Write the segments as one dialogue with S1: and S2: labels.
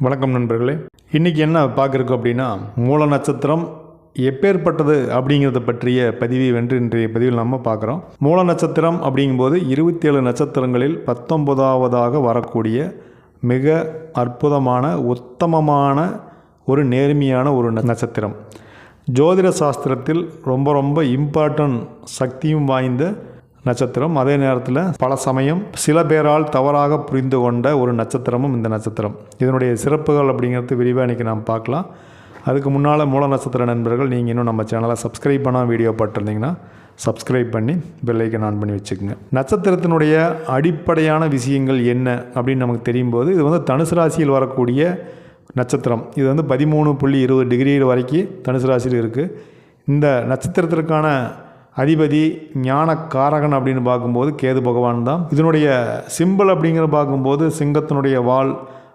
S1: வணக்கம் நண்பர்களே. இன்றைக்கி என்ன பார்க்குறோம் அப்படின்னா மூல நட்சத்திரம் எப்பேற்பட்டது அப்படிங்கிறத பற்றிய பதிவை வென்று இன்றைய பதிவில் நம்ம பார்க்குறோம். மூல நட்சத்திரம் அப்படிங்கும்போது இருபத்தேழு நட்சத்திரங்களில் பத்தொன்பதாவதாக வரக்கூடிய மிக அற்புதமான உத்தமமான ஒரு நேர்மையான ஒரு ந- நட்சத்திரம். ஜோதிட சாஸ்திரத்தில் ரொம்ப ரொம்ப இம்பார்ட்டன்ட் சக்தியும் வாய்ந்த நட்சத்திரம். அதே நேரத்தில் பல சமயம் சில பேரால் தவறாக புரிந்து கொண்ட ஒரு நட்சத்திரமும் இந்த நட்சத்திரம். இதனுடைய சிறப்புகள் அப்படிங்கிறது விரிவாக இன்றைக்கி நாம் பார்க்கலாம். அதுக்கு முன்னால் மூல நட்சத்திர நண்பர்கள் நீங்கள் இன்னும் நம்ம சேனலை சப்ஸ்கிரைப் பண்ணால் வீடியோ பார்த்துருந்தீங்கன்னா சப்ஸ்கிரைப் பண்ணி பெல்லைக்கன் ஆன் பண்ணி வச்சுக்கோங்க. நட்சத்திரத்தினுடைய அடிப்படையான விஷயங்கள் என்ன அப்படின்னு நமக்கு தெரியும் போது இது வந்து தனுசு ராசியில் வரக்கூடிய நட்சத்திரம். இது வந்து பதிமூணு புள்ளி இருபது டிகிரி வரைக்கும் தனுசு ராசியில் இருக்குது இந்த நட்சத்திரத்திற்கான அதிபதி ஞானக்காரகன் அப்படின்னு பார்க்கும்போது கேது பகவான் தான். இதனுடைய சிம்பிள் அப்படிங்கிற பார்க்கும்போது சிங்கத்தினுடைய வால்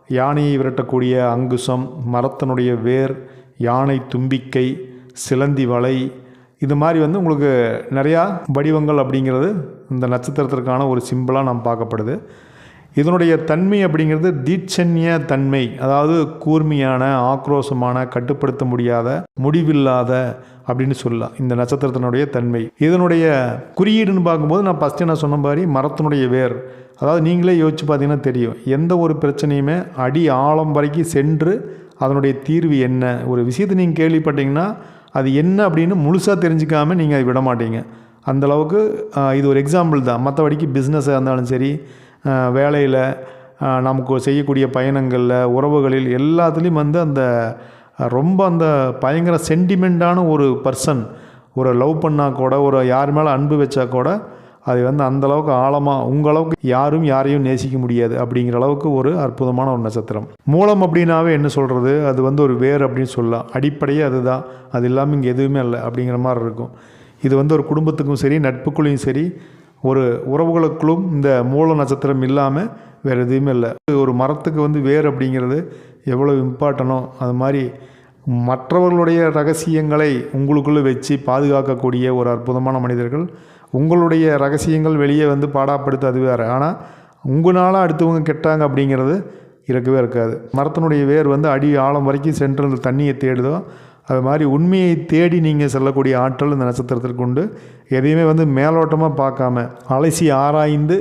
S1: யானையை விரட்டக்கூடிய அங்குசம் மரத்தினுடைய வேர் யானை தும்பிக்கை சிலந்தி வலை இது மாதிரி வந்து உங்களுக்கு நிறையா வடிவங்கள் அப்படிங்கிறது இந்த நட்சத்திரத்திற்கான ஒரு சிம்பிளாக நாம் பார்க்கப்படுது. இதனுடைய தன்மை அப்படிங்கிறது தீட்சண்ய தன்மை அதாவது கூர்மையான ஆக்ரோஷமான கட்டுப்படுத்த முடியாத முடிவில்லாத அப்படின்னு சொல்லலாம் இந்த நட்சத்திரத்தினுடைய தன்மை. இதனுடைய குறியீடுன்னு பார்க்கும்போது நான் ஃபஸ்ட்டு நான் சொன்ன மாதிரி மரத்தினுடைய வேர். அதாவது நீங்களே யோசிச்சு பார்த்தீங்கன்னா தெரியும். எந்த ஒரு பிரச்சனையுமே அடி ஆழம் வரைக்கும் சென்று அதனுடைய தீர்வு என்ன? ஒரு விஷயத்தை நீங்கள் கேள்விப்பட்டீங்கன்னா அது என்ன அப்படின்னு முழுசாக தெரிஞ்சுக்காமல் நீங்கள் அதை விட மாட்டீங்க. அந்த அளவுக்கு இது ஒரு எக்ஸாம்பிள் தான். மற்றபடிக்கு பிஸ்னஸாக இருந்தாலும் சரி வேலையில் நமக்கு செய்யக்கூடிய பயணங்களில் உறவுகளில் எல்லாத்துலேயும் வந்து அந்த ரொம்ப அந்த பயங்கர சென்டிமெண்ட்டான ஒரு பர்சன் ஒரு லவ் பண்ணால் கூட ஒரு யார் மேலே அன்பு வச்சா கூட அது வந்து அந்த அளவுக்கு ஆழமாக உங்களவுக்கு யாரும் யாரையும் நேசிக்க முடியாது அப்படிங்கிற அளவுக்கு ஒரு அற்புதமான ஒரு நட்சத்திரம். மூலம் அப்படின்னாவே என்ன சொல்கிறது அது வந்து ஒரு வேர் அப்படின்னு சொல்லலாம். அடிப்படையே அதுதான். அது இல்லாமல் இங்கே எதுவுமே இல்லை அப்படிங்கிற மாதிரி இருக்கும். இது வந்து ஒரு குடும்பத்துக்கும் சரி நட்புக்குள்ளேயும் சரி ஒரு உறவுகளுக்குள்ளும் இந்த மூல நட்சத்திரம் இல்லாமல் வேறு எதுவுமே இல்லை. ஒரு மரத்துக்கு வந்து வேர் அப்படிங்கிறது எவ்வளோ இம்பார்ட்டனோ அது மாதிரி மற்றவர்களுடைய ரகசியங்களை உங்களுக்குள்ளே வச்சு பாதுகாக்கக்கூடிய ஒரு அற்புதமான மனிதர்கள். உங்களுடைய ரகசியங்கள் வெளியே வந்து பாடாப்படுத்து அது வேறு. ஆனால் உங்களால் அடுத்தவங்க கெட்டாங்க அப்படிங்கிறது இருக்கவே இருக்காது மரத்தினுடைய வேர் வந்து அடி ஆழம் வரைக்கும் சென்று அந்த தண்ணியை தேடுதோ அது மாதிரி உண்மையை தேடி நீங்கள் செல்லக்கூடிய ஆற்றல் இந்த நட்சத்திரத்திற்கு உண்டு. எதையுமே வந்து மேலோட்டமாக பார்க்காம அலசி ஆராய்ந்து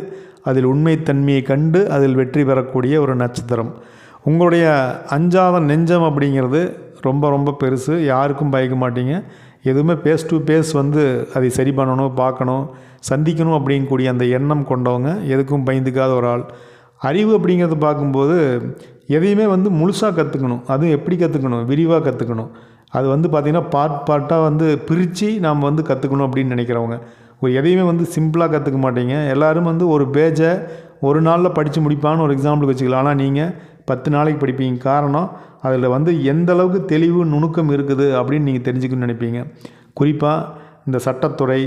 S1: அதில் உண்மைத்தன்மையை கண்டு அதில் வெற்றி பெறக்கூடிய ஒரு நட்சத்திரம். உங்களுடைய அஞ்சாத நெஞ்சம் அப்படிங்கிறது ரொம்ப ரொம்ப பெருசு. யாருக்கும் பயக்க மாட்டீங்க. எதுவுமே பேஸ் டு பேஸ் வந்து அதை சரி பண்ணணும் பார்க்கணும் சந்திக்கணும் அப்படிங்கக்கூடிய அந்த எண்ணம் கொண்டவங்க எதுக்கும் பயந்துக்காத ஒரு ஆள். அறிவு அப்படிங்கிறத பார்க்கும்போது எதையுமே வந்து முழுசாக கற்றுக்கணும் அதுவும் எப்படி கற்றுக்கணும் விரிவாக கற்றுக்கணும் அது வந்து பார்த்திங்கன்னா பார்ட் பார்ட்டாக வந்து பிரித்து நாம் வந்து கற்றுக்கணும் அப்படின்னு நினைக்கிறவங்க. ஒரு எதையுமே வந்து சிம்பிளாக கற்றுக்க மாட்டீங்க. எல்லாரும் வந்து ஒரு பேஜை ஒரு நாளில் படித்து முடிப்பான்னு ஒரு எக்ஸாம்பிளுக்கு வச்சுக்கலாம். ஆனால் நீங்கள் பத்து நாளைக்கு படிப்பீங்க. காரணம் அதில் வந்து எந்த அளவுக்கு தெளிவு நுணுக்கம் இருக்குது அப்படின்னு நீங்கள் தெரிஞ்சுக்கணும்னு நினைப்பீங்க. குறிப்பாக இந்த சட்டத்துறை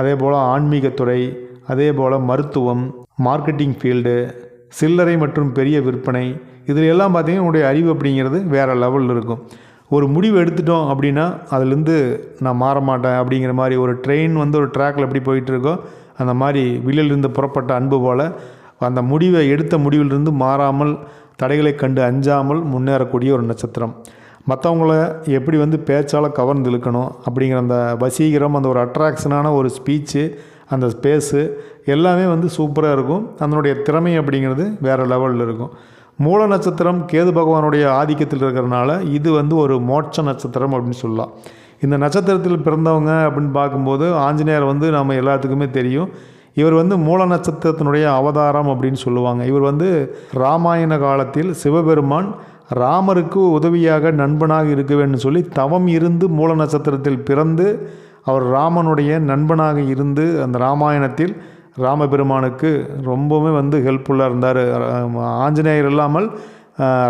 S1: அதே போல் ஆன்மீகத்துறை அதே போல் மருத்துவம் மார்க்கெட்டிங் ஃபீல்டு சில்லறை மற்றும் பெரிய விற்பனை இதில் எல்லாம் பார்த்தீங்கன்னா உங்களுடைய அறிவு அப்படிங்கிறது வேறு லெவலில் இருக்கும். ஒரு முடிவு எடுத்துட்டோம் அப்படின்னா அதுலேருந்து நான் மாற மாட்டேன் அப்படிங்கிற மாதிரி ஒரு ட்ரெயின் வந்து ஒரு ட்ராக்கில் எப்படி போயிட்டுருக்கோ அந்த மாதிரி வில்லிலிருந்து புறப்பட்ட அன்பு போல் அந்த முடிவை எடுத்த முடிவிலிருந்து மாறாமல் தடைகளை கண்டு அஞ்சாமல் முன்னேறக்கூடிய ஒரு நட்சத்திரம். மற்றவங்கள எப்படி வந்து பேச்சால் கவர்ந்து இழுக்கணும் அப்படிங்கிற அந்த வசீகரம் அந்த ஒரு அட்ராக்ஷனான ஒரு ஸ்பீச்சு அந்த ஸ்பேஸு எல்லாமே வந்து சூப்பராக இருக்கும். அதனுடைய திறமை அப்படிங்கிறது வேறு லெவலில் இருக்கும். மூல நட்சத்திரம் கேது பகவானுடைய ஆதிக்கத்தில் இருக்கிறனால இது வந்து ஒரு மோட்ச நட்சத்திரம் அப்படின்னு சொல்லலாம். இந்த நட்சத்திரத்தில் பிறந்தவங்க அப்படின்னு பார்க்கும்போது ஆஞ்சநேயர் வந்து நம்ம எல்லாத்துக்குமே தெரியும். இவர் வந்து மூல நட்சத்திரத்தினுடைய அவதாரம் அப்படின்னு சொல்லுவாங்க. இவர் வந்து ராமாயண காலத்தில் சிவபெருமான் ராமருக்கு உதவியாக நண்பனாக இருக்க வேண்டும் சொல்லி தவம் இருந்து மூல நட்சத்திரத்தில் பிறந்து அவர் ராமனுடைய நண்பனாக இருந்து அந்த ராமாயணத்தில் ராமபெருமானுக்கு ரொம்பவுமே வந்து ஹெல்ப்ஃபுல்லாக இருந்தார். ஆஞ்சநேயர் இல்லாமல்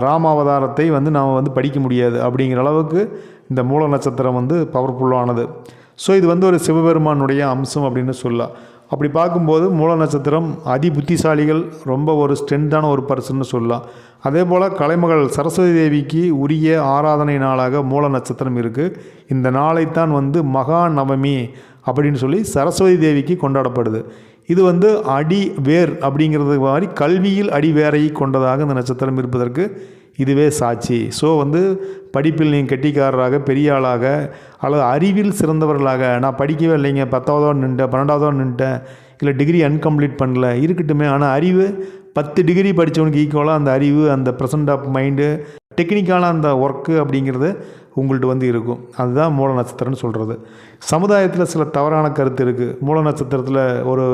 S1: ராமாவதாரத்தை வந்து நாம் வந்து படிக்க முடியாது அப்படிங்கிற அளவுக்கு இந்த மூல நட்சத்திரம் வந்து பவர்ஃபுல்லானது ஸோ இது வந்து ஒரு சிவபெருமானுடைய அம்சம் அப்படின்னு சொல்லலாம். அப்படி பார்க்கும்போது மூல நட்சத்திரம் அதி புத்திசாலிகள் ரொம்ப ஒரு ஸ்ட்ரென்த்தான ஒரு பர்சன்னு சொல்லலாம். அதே போல் கலைமகள் சரஸ்வதி தேவிக்கு உரிய ஆராதனை நாளாக மூல நட்சத்திரம் இருக்குது இந்த நாளைத்தான் வந்து மகா நவமி அப்படின்னு சொல்லி சரஸ்வதி தேவிக்கு கொண்டாடப்படுது. இது வந்து அடி வேர் அப்படிங்கிறது மாதிரி கல்வியில் அடி வேரை கொண்டதாக இந்த நட்சத்திரம் இருப்பதற்கு இதுவே சாட்சி. ஸோ வந்து படிப்பில் நீங்கள் கெட்டிக்காரராக பெரிய ஆளாக அல்லது அறிவில் சிறந்தவர்களாக நான் படிக்கவே இல்லைங்க பத்தாவதோ நின்ட்டேன் பன்னெண்டாவதோ நின்ட்டேன் இல்லை டிகிரி அன்கம்ப்ளீட் பண்ணல இருக்கட்டுமே ஆனால் அறிவு பத்து டிகிரி படித்தவனுக்கு ஈக்குவலாக அந்த அறிவு அந்த ப்ரெசன்ட் ஆஃப் மைண்டு டெக்னிக்கான அந்த ஒர்க்கு அப்படிங்கிறது உங்கள்கிட்ட வந்து இருக்கும். அதுதான் மூல நட்சத்திரம்னு சொல்கிறது சமுதாயத்தில் சில தவறான கருத்து இருக்குது மூல நட்சத்திரத்தில் ஒரு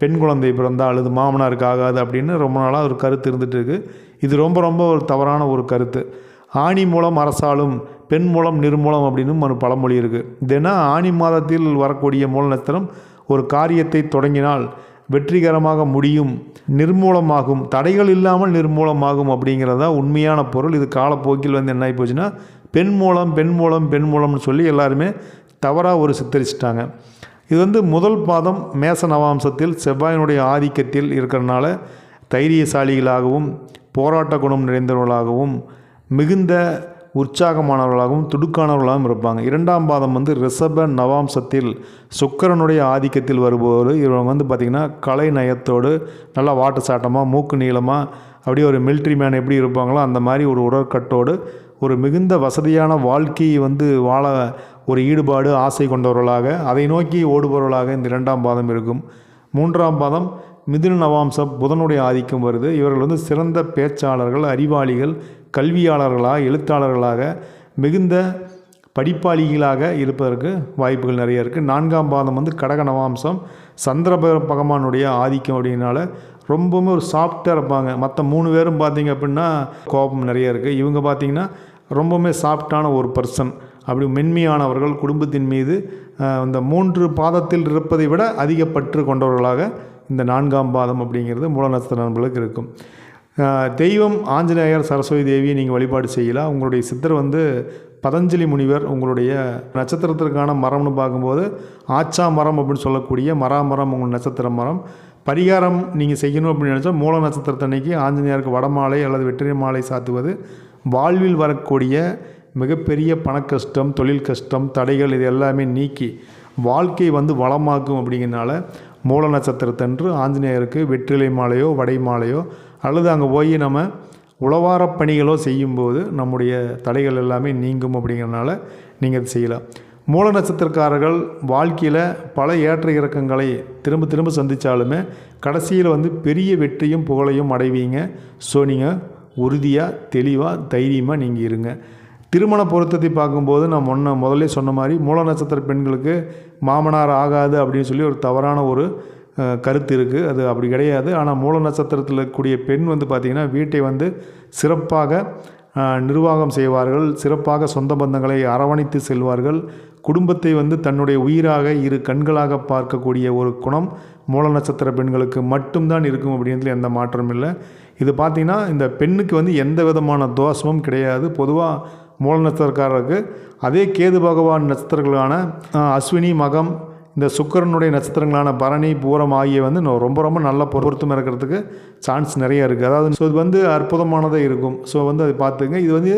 S1: பெண் குழந்தை பிறந்தால் அல்லது மாமனாருக்கு ஆகாது அப்படின்னு ரொம்ப நாளாக ஒரு கருத்து இருந்துகிட்டு இருக்குது இது ரொம்ப ரொம்ப ஒரு தவறான ஒரு கருத்து. ஆணி மூலம் அரசாலும் பெண் மூலம் நிர்மூலம் அப்படின்னு ஒரு பழமொழி இருக்குது இதுனா ஆணி மாதத்தில் வரக்கூடிய மூல நட்சத்திரம் ஒரு காரியத்தை தொடங்கினால் வெற்றிகரமாக முடியும் நிர்மூலமாகும் தடைகள் இல்லாமல் நிர்மூலமாகும் அப்படிங்கிறது தான் உண்மையான பொருள். இது காலப்போக்கில் வந்து என்ன ஆகி போச்சுன்னா பெண் மூலம் பெண் மூலம் பெண் மூலம்னு சொல்லி எல்லாருமே தவறாக ஒரு சித்தரிச்சிட்டாங்க. இது வந்து முதல் பாதம் மேச நவாம்சத்தில் செவ்வாயினுடைய ஆதிக்கத்தில் இருக்கிறனால தைரியசாலிகளாகவும் போராட்ட குணம் நிறைந்தவர்களாகவும் மிகுந்த உற்சாகமானவர்களாகவும் துடுக்கானவர்களாகவும் இருப்பாங்க. இரண்டாம் பாதம் வந்து ரிஷப நவாம்சத்தில் சுக்கிரனுடைய ஆதிக்கத்தில் வருபவர். இவங்க வந்து பார்த்திங்கன்னா கலை நயத்தோடு நல்லா வாட்டு சாட்டமாக மூக்கு நீளமாக அப்படியே ஒரு மிலிட்ரி மேன் எப்படி இருப்பாங்களோ அந்த மாதிரி ஒரு உடற்கட்டோடு ஒரு மிகுந்த வசதியான வாழ்க்கையை வந்து வாழ ஒரு ஈடுபாடு ஆசை கொண்டவர்களாக அதை நோக்கி ஓடுபவர்களாக இந்த இரண்டாம் பாதம் இருக்கும். மூன்றாம் பாதம் மிதுன நவாம்சம் புதனுடைய ஆதிக்கம் வருது. இவர்கள் வந்து சிறந்த பேச்சாளர்கள் அறிவாளிகள் கல்வியாளர்களாக எழுத்தாளர்களாக மிகுந்த படிப்பாளிகளாக இருப்பதற்கு வாய்ப்புகள் நிறைய இருக்குது நான்காம் பாதம் வந்து கடக நவாம்சம் சந்திர பகவானுடைய ஆதிக்கம் அப்படின்னால ரொம்பவுமே ஒரு சாஃப்டாக இருப்பாங்க. மற்ற மூணு பேரும் பார்த்தீங்க அப்படின்னா கோபம் நிறைய இருக்குது இவங்க பார்த்தீங்கன்னா ரொம்பவுமே சாஃப்டான ஒரு பர்சன் அப்படி மென்மையானவர்கள் குடும்பத்தின் மீது இந்த மூன்று பாதத்தில் இருப்பதை விட அதிக பற்று கொண்டவர்களாக இந்த நான்காம் பாதம் அப்படிங்கிறது மூல நட்சத்திர நண்பர்களுக்கு இருக்கும். தெய்வம் ஆஞ்சநேயர் சரஸ்வதி தேவியை நீங்கள் வழிபாடு செய்யலாம் உங்களுடைய சித்தர் வந்து பதஞ்சலி முனிவர் உங்களுடைய நட்சத்திரத்திற்கான மரம்னு பார்க்கும்போது ஆச்சா மரம் அப்படின்னு சொல்லக்கூடிய மராமரம் உங்கள் நட்சத்திர மரம். பரிகாரம் நீங்கள் செய்யணும் அப்படின்னு நினச்சா மூல நட்சத்திரத்தன்னைக்கு ஆஞ்சநேயருக்கு வடமாலை அல்லது வெற்றி மாலை சாத்துவது. வாழ்வில் வரக்கூடிய மிகப்பெரிய பணக்கஷ்டம் தொழில் கஷ்டம் தடைகள் இது எல்லாமே நீக்கி வாழ்க்கை வந்து வளமாக்கும் அப்படிங்கிறனால மூல நட்சத்திரத்தன்று ஆஞ்சநேயருக்கு வெற்றிலை மாலையோ வடை மாலையோ அல்லது அங்கே போய் நம்ம உளவாரப் பணிகளோ செய்யும்போது நம்முடைய தடைகள் எல்லாமே நீங்கும் அப்படிங்கிறனால நீங்கள் அது செய்யலாம். மூல நட்சத்திரக்காரர்கள் வாழ்க்கையில் பல ஏற்ற இறக்கங்களை திரும்ப திரும்ப சந்தித்தாலுமே கடைசியில் வந்து பெரிய வெற்றியும் புகழையும் அடைவீங்க. ஸோ நீங்கள் உறுதியாக தெளிவாக தைரியமாக நீங்கள் இருங்க. திருமண பொருத்தத்தை பார்க்கும்போது நான் முன்ன முதல்ல சொன்ன மாதிரி மூல நட்சத்திர பெண்களுக்கு மாமனார் ஆகாது அப்படின்னு சொல்லி ஒரு தவறான ஒரு கருத்து இருக்குது அது அப்படி கிடையாது. ஆனால் மூல நட்சத்திரத்தில் இருக்கக்கூடிய பெண் வந்து பார்த்திங்கன்னா வீட்டை வந்து சிறப்பாக நிர்வாகம் செய்வார்கள். சிறப்பாக சொந்த பந்தங்களை அரவணைத்து செல்வார்கள். குடும்பத்தை வந்து தன்னுடைய உயிராக இரு கண்களாக பார்க்கக்கூடிய ஒரு குணம் மூல நட்சத்திர பெண்களுக்கு மட்டும்தான் இருக்கும் அப்படின்றதுல எந்த மாற்றமும் இல்லை. இது பார்த்திங்கன்னா இந்த பெண்ணுக்கு வந்து எந்த விதமான தோஷமும் கிடையாது. பொதுவாக மூல நட்சத்திரக்காரருக்கு அதே கேது பகவான் நட்சத்திரங்களான அஸ்வினி மகம் இந்த சுக்கிரனுடைய நட்சத்திரங்களான பரணி பூரம் ஆகிய வந்து ரொம்ப ரொம்ப நல்ல பொருத்தம் இருக்கிறதுக்கு சான்ஸ் நிறைய இருக்குது அதாவது ஸோ இது வந்து அற்புதமானதாக இருக்கும். ஸோ வந்து அதை பார்த்துங்க. இது வந்து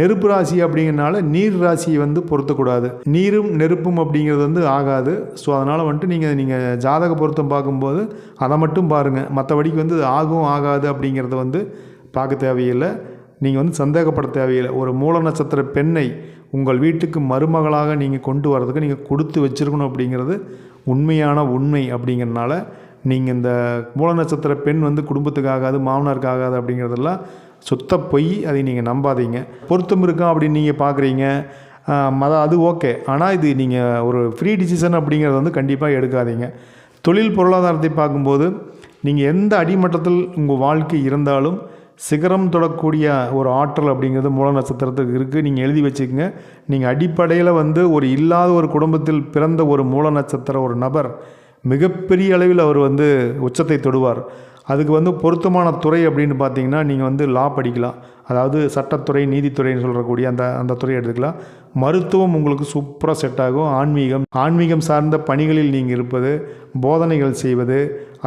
S1: நெருப்பு ராசி அப்படிங்கிறனால நீர் ராசியை வந்து பொருத்தக்கூடாது. நீரும் நெருப்பும் அப்படிங்கிறது வந்து ஆகாது. ஸோ அதனால் வந்துட்டு நீங்கள் நீங்கள் ஜாதக பொருத்தம் பார்க்கும்போது அதை மட்டும் பாருங்கள் மற்றபடிக்கு வந்து ஆகும் ஆகாது அப்படிங்கிறத வந்து பார்க்க தேவையில்லை. நீங்கள் வந்து சந்தேகப்பட தேவையில்லை. ஒரு மூல நட்சத்திர பெண்ணை உங்கள் வீட்டுக்கு மருமகளாக நீங்கள் கொண்டு வரதுக்கு நீங்கள் கொடுத்து வச்சிருக்கணும் அப்படிங்கிறது உண்மையான உண்மை அப்படிங்கிறனால நீங்கள் இந்த மூல நட்சத்திர பெண் வந்து குடும்பத்துக்காகாது மாமனாருக்கு ஆகாது அப்படிங்கிறதெல்லாம் சுத்த பொய் அதை நீங்கள் நம்பாதீங்க. பொருத்தம் இருக்கா அப்படின்னு நீங்கள் பார்க்குறீங்க மத அது ஓகே. ஆனால் இது நீங்கள் ஒரு ஃப்ரீ டிசிஷன் அப்படிங்கிறத வந்து கண்டிப்பாக எடுக்காதீங்க. தொழில் பொருளாதாரத்தை பார்க்கும்போது நீங்கள் எந்த அடிமட்டத்தில் உங்கள் வாழ்க்கை இருந்தாலும் சிகரம் தொடக்கூடிய ஒரு ஆற்றல் அப்படிங்கிறது மூல நட்சத்திரத்துக்கு இருக்குது நீங்கள் எழுதி வச்சுக்கோங்க. நீங்கள் அடிப்படையில் வந்து ஒரு இல்லாத ஒரு குடும்பத்தில் பிறந்த ஒரு மூல நட்சத்திர ஒரு நபர் மிகப்பெரிய அளவில் அவர் வந்து உச்சத்தை தொடுவார். அதுக்கு வந்து பொருத்தமான துறை அப்படின்னு பார்த்தீங்கன்னா நீங்கள் வந்து லா படிக்கலாம். அதாவது சட்டத்துறை நீதித்துறைன்னு சொல்கிறக்கூடிய அந்த அந்த துறையை எடுத்துக்கலாம். மருத்துவம் உங்களுக்கு சூப்பராக செட் ஆகும். ஆன்மீகம் ஆன்மீகம் சார்ந்த பணிகளில் நீங்கள் இருப்பது போதனைகள் செய்வது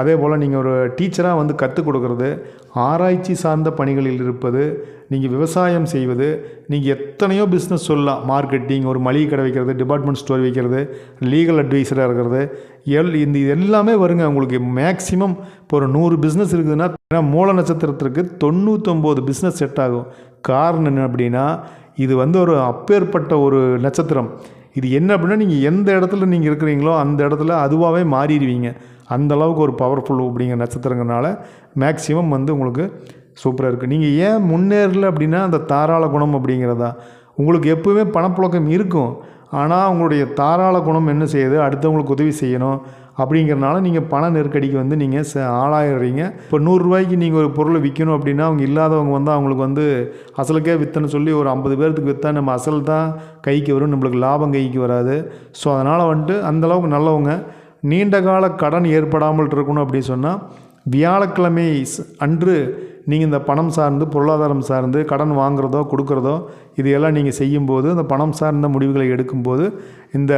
S1: அதே போல் நீங்கள் ஒரு டீச்சராக வந்து கற்றுக் கொடுக்கறது ஆராய்ச்சி சார்ந்த பணிகளில் இருப்பது நீங்கள் விவசாயம் செய்வது நீங்கள் எத்தனையோ பிஸ்னஸ் சொல்லலாம். மார்க்கெட்டிங் ஒரு மளிகை கடை வைக்கிறது டிபார்ட்மெண்ட் ஸ்டோர் வைக்கிறது லீகல் அட்வைஸராக இருக்கிறது. எல் இந்த இது எல்லாமே வருங்க. உங்களுக்கு மேக்ஸிமம் இப்போ ஒரு நூறு பிஸ்னஸ் இருக்குதுன்னா ஏன்னா மூல நட்சத்திரத்திற்கு தொண்ணூத்தொம்பது பிஸ்னஸ் செட் ஆகும். காரணம் என்ன அப்படின்னா இது வந்து ஒரு அப்பேற்பட்ட ஒரு நட்சத்திரம். இது என்ன அப்படின்னா நீங்கள் எந்த இடத்துல நீங்கள் இருக்கிறீங்களோ அந்த இடத்துல அதுவாகவே மாறிடுவீங்க. அந்தளவுக்கு ஒரு பவர்ஃபுல் அப்படிங்கிற நட்சத்திரங்கிறனால மேக்ஸிமம் வந்து உங்களுக்கு சூப்பராக இருக்குது நீங்கள் ஏன் முன்னேறல அப்படின்னா அந்த தாராள குணம் அப்படிங்கிறதா? உங்களுக்கு எப்போவுமே பணப்புழக்கம் இருக்கும். ஆனால் உங்களுடைய தாராள குணம் என்ன செய்யுது? அடுத்தவங்களுக்கு உதவி செய்யணும் அப்படிங்கிறனால நீங்கள் பண நெருக்கடிக்கு வந்து நீங்கள் ச ஆளாயிடுறீங்க. இப்போ நூறுரூவாய்க்கு நீங்கள் ஒரு பொருளை விற்கணும் அப்படின்னா அவங்க இல்லாதவங்க வந்து அவங்களுக்கு வந்து அசலுக்கே விற்றுன்னு சொல்லி ஒரு ஐம்பது பேர்த்துக்கு விற்றா நம்ம அசல் தான் கைக்கு வரும். நம்மளுக்கு லாபம் கைக்கு வராது. ஸோ அதனால் வந்துட்டு அந்தளவுக்கு நல்லவங்க நீண்டகால கடன் ஏற்படாமல் இருக்கணும் அப்படின்னு சொன்னால் வியாழக்கிழமை அன்று நீங்கள் இந்த பணம் சார்ந்து பொருளாதாரம் சார்ந்து கடன் வாங்குறதோ கொடுக்குறதோ இது எல்லாம் நீங்கள் செய்யும்போது அந்த பணம் சார்ந்த முடிவுகளை எடுக்கும்போது இந்த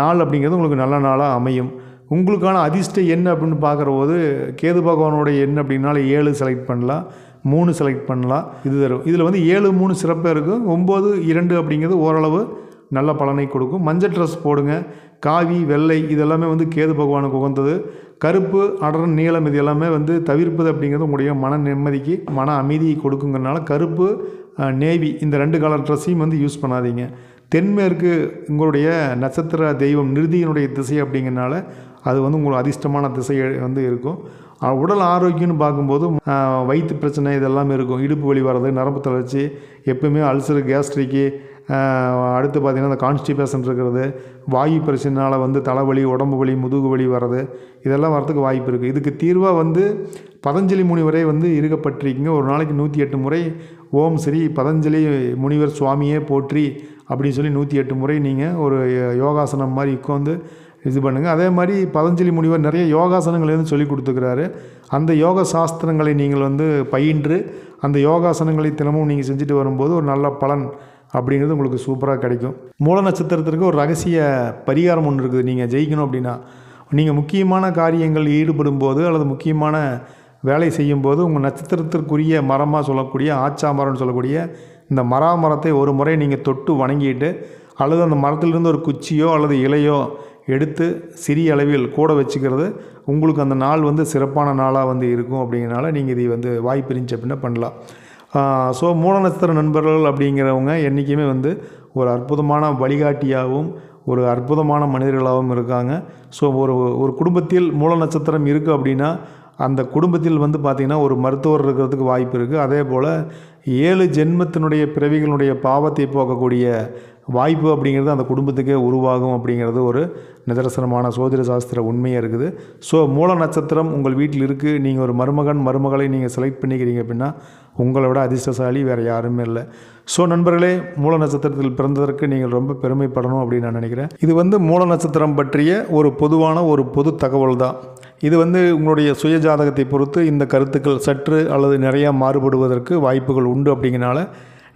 S1: நாள் அப்படிங்கிறது உங்களுக்கு நல்ல நாளாக அமையும். உங்களுக்கான அதிர்ஷ்ட எண் அப்படின்னு பார்க்குற போது கேது பகவானுடைய எண் அப்படின்னால ஏழு செலக்ட் பண்ணலாம் மூணு செலக்ட் பண்ணலாம் இது தரும். இதில் வந்து ஏழு மூணு சிறப்பாக இருக்கும் ஒம்பது இரண்டு அப்படிங்கிறது ஓரளவு நல்ல பலனை கொடுக்கும். மஞ்சள் ட்ரெஸ் போடுங்க. காவி வெள்ளை இதெல்லாமே வந்து கேது பகவானுக்கு உகந்தது. கருப்பு அடர் நீளம் இது எல்லாமே வந்து தவிர்ப்பது அப்படிங்கிறது உங்களுடைய மன நிம்மதிக்கு மன அமைதியை கொடுக்குங்கிறனால கருப்பு நேவி இந்த ரெண்டு கலர் ட்ரெஸ்ஸையும் வந்து யூஸ் பண்ணாதீங்க. தென்மேற்கு உங்களுடைய நட்சத்திர தெய்வம் நிருதியினுடைய திசை அப்படிங்கிறனால அது வந்து உங்களுக்கு அதிர்ஷ்டமான திசை வந்து இருக்கும். உடல் ஆரோக்கியம்னு பார்க்கும்போது வயிற்று பிரச்சனை இதெல்லாமே இருக்கும். இடுப்பு வலி வர்றது நரம்பு தளர்ச்சி எப்பவுமே அல்சரு கேஸ்ட்ரிக்கு அடுத்து பார்த்திங்கன்னா இந்த கான்ஸ்டிபேஷன் இருக்கிறது வாயு பிரச்சனைனால வந்து தலைவலி உடம்பு வலி முதுகு வலி வர்றது இதெல்லாம் வரதுக்கு வாய்ப்பு இருக்குது இதுக்கு தீர்வாக வந்து பதஞ்சலி முனிவரை வந்து இருக்கப்பட்டிருக்கீங்க. ஒரு நாளைக்கு நூற்றி எட்டு முறை ஓம் ஸ்ரீ பதஞ்சலி முனிவர் சுவாமியே போற்றி அப்படின்னு சொல்லி நூற்றி எட்டு முறை நீங்கள் ஒரு யோகாசனம் மாதிரி உட்காந்து இது பண்ணுங்கள் அதே மாதிரி பதஞ்சலி முனிவர் நிறைய யோகாசனங்களை வந்து சொல்லி கொடுத்துக்கிறாரு. அந்த யோக சாஸ்திரங்களை நீங்கள் வந்து பயின்று அந்த யோகாசனங்களை தினமும் நீங்கள் செஞ்சுட்டு வரும்போது ஒரு நல்ல பலன் அப்படிங்கிறது உங்களுக்கு சூப்பராக கிடைக்கும். மூல நட்சத்திரத்திற்கு ஒரு ரகசிய பரிகாரம் ஒன்று இருக்குது. நீங்கள் ஜெயிக்கணும் அப்படின்னா நீங்கள் முக்கியமான காரியங்கள் ஈடுபடும் போது அல்லது முக்கியமான வேலை செய்யும்போது உங்கள் நட்சத்திரத்திற்குரிய மரமாக சொல்லக்கூடிய ஆச்சா மரம்னு சொல்லக்கூடிய இந்த மரா மரத்தை ஒரு முறை நீங்கள் தொட்டு வணங்கிட்டு அல்லது அந்த மரத்திலிருந்து ஒரு குச்சியோ அல்லது இலையோ எடுத்து சிறிய அளவில் கூட வச்சுக்கிறது உங்களுக்கு அந்த நாள் வந்து சிறப்பான நாளாக வந்து இருக்கும் அப்படிங்கிறனால நீங்கள் இதை வந்து வாய்ப்பு இருந்துச்சு அப்படின்னா பண்ணலாம். ஸோ மூல நட்சத்திர நண்பர்கள் அப்படிங்கிறவங்க என்றைக்குமே வந்து ஒரு அற்புதமான வழிகாட்டியாகவும் ஒரு அற்புதமான மனிதர்களாகவும் இருக்காங்க. ஸோ ஒரு ஒரு குடும்பத்தில் மூல நட்சத்திரம் இருக்குது அப்படின்னா அந்த குடும்பத்தில் வந்து பார்த்திங்கன்னா ஒரு மருத்துவர் இருக்கிறதுக்கு வாய்ப்பு இருக்குது அதே போல் ஏழு ஜென்மத்தினுடைய பிறவிகளுடைய பாவத்தை போக்கக்கூடிய வாய்ப்பு அப்படிங்கிறது அந்த குடும்பத்துக்கே உருவாகும் அப்படிங்கிறது ஒரு நிதர்சனமான சோதிட சாஸ்திர உண்மையாக இருக்குது. ஸோ மூல நட்சத்திரம் உங்கள் வீட்டில் இருக்குது நீங்கள் ஒரு மருமகன் மருமகளை நீங்கள் செலக்ட் பண்ணிக்கிறீங்க அப்படின்னா உங்களை விட அதிர்ஷ்டசாலி வேறு யாருமே இல்லை. ஸோ நண்பர்களே மூல நட்சத்திரத்தில் பிறந்ததற்கு நீங்கள் ரொம்ப பெருமைப்படணும் அப்படின்னு நான் நினைக்கிறேன். இது வந்து மூல நட்சத்திரம் பற்றிய ஒரு பொதுவான ஒரு பொது தகவல் தான். இது வந்து உங்களுடைய சுய ஜாதகத்தை பொறுத்து இந்த கருத்துக்கள் சற்று அல்லது நிறையா மாறுபடுவதற்கு வாய்ப்புகள் உண்டு அப்படிங்கிறனால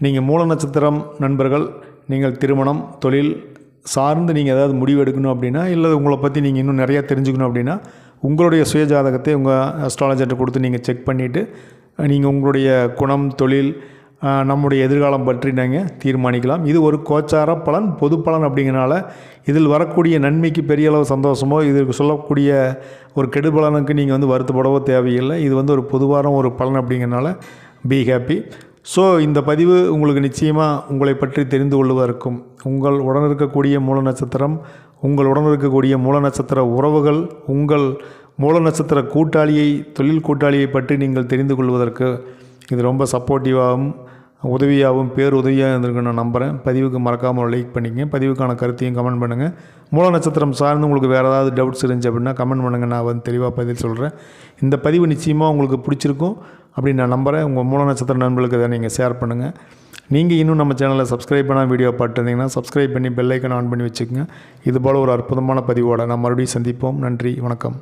S1: நீங்கள் மூல நட்சத்திரம் நண்பர்கள் நீங்கள் திருமணம் தொழில் சார்ந்து நீங்கள் ஏதாவது முடிவு எடுக்கணும் அப்படின்னா இல்லை உங்களை பற்றி நீங்கள் இன்னும் நிறையா தெரிஞ்சுக்கணும் அப்படின்னா உங்களுடைய சுய ஜாதகத்தை உங்கள் அஸ்ட்ராலஜர்கிட்ட கொடுத்து நீங்கள் செக் பண்ணிவிட்டு நீங்கள் உங்களுடைய குணம் தொழில் நம்முடைய எதிர்காலம் பற்றி நீங்கள் தீர்மானிக்கலாம். இது ஒரு கோச்சார பலன் பொது பலன் அப்படிங்கிறனால இதில் வரக்கூடிய நன்மைக்கு பெரிய அளவு சந்தோஷமோ இதற்கு சொல்லக்கூடிய ஒரு கெடுபலனுக்கு நீங்கள் வந்து வருத்தப்படவோ தேவையில்லை. இது வந்து ஒரு பொதுவான ஒரு பலன் அப்படிங்கிறனால பி ஹாப்பி ஸோ இந்த பதிவு உங்களுக்கு நிச்சயமாக உங்களை பற்றி தெரிந்து கொள்வதற்கும் உங்கள் உடன் இருக்கக்கூடிய மூல நட்சத்திரம் உங்கள் உடன் இருக்கக்கூடிய மூல நட்சத்திர உறவுகள் உங்கள் மூல நட்சத்திர கூட்டாளியை தொழில் கூட்டாளியை பற்றி நீங்கள் தெரிந்து கொள்வதற்கு இது ரொம்ப சப்போர்ட்டிவாகவும் உதவியாகவும் பேர் உதவியாக இருந்திருக்குன்னு நான் நம்புகிறேன் பதிவுக்கு மறக்காமல் லைக் பண்ணிக்கங்க. பதிவுக்கான கருத்தையும் கமெண்ட் பண்ணுங்கள் மூல நட்சத்திரம் சார்ந்து உங்களுக்கு வேறு ஏதாவது டவுட்ஸ் இருந்துச்சு அப்படின்னா கமெண்ட் பண்ணுங்கள் நான் வந்து தெளிவாக பதில் சொல்கிறேன் இந்த பதிவு நிச்சயமாக உங்களுக்கு பிடிச்சிருக்கும் அப்படின்னு நான் நம்புகிறேன் உங்கள் மூல நட்சத்திர நண்பர்களுக்கு இதை நீங்கள் ஷேர் பண்ணுங்கள் நீங்கள் இன்னும் நம்ம சேனலை சப்ஸ்கிரைப் பண்ணால் வீடியோ பார்த்துருந்தீங்கன்னா சப்ஸ்கிரைப் பண்ணி பெல்லைக்கன் ஆன் பண்ணி வச்சுக்கோங்க. இதுபோல் ஒரு அற்புதமான பதிவோடு நான் மறுபடியும் சந்திப்போம். நன்றி. வணக்கம்.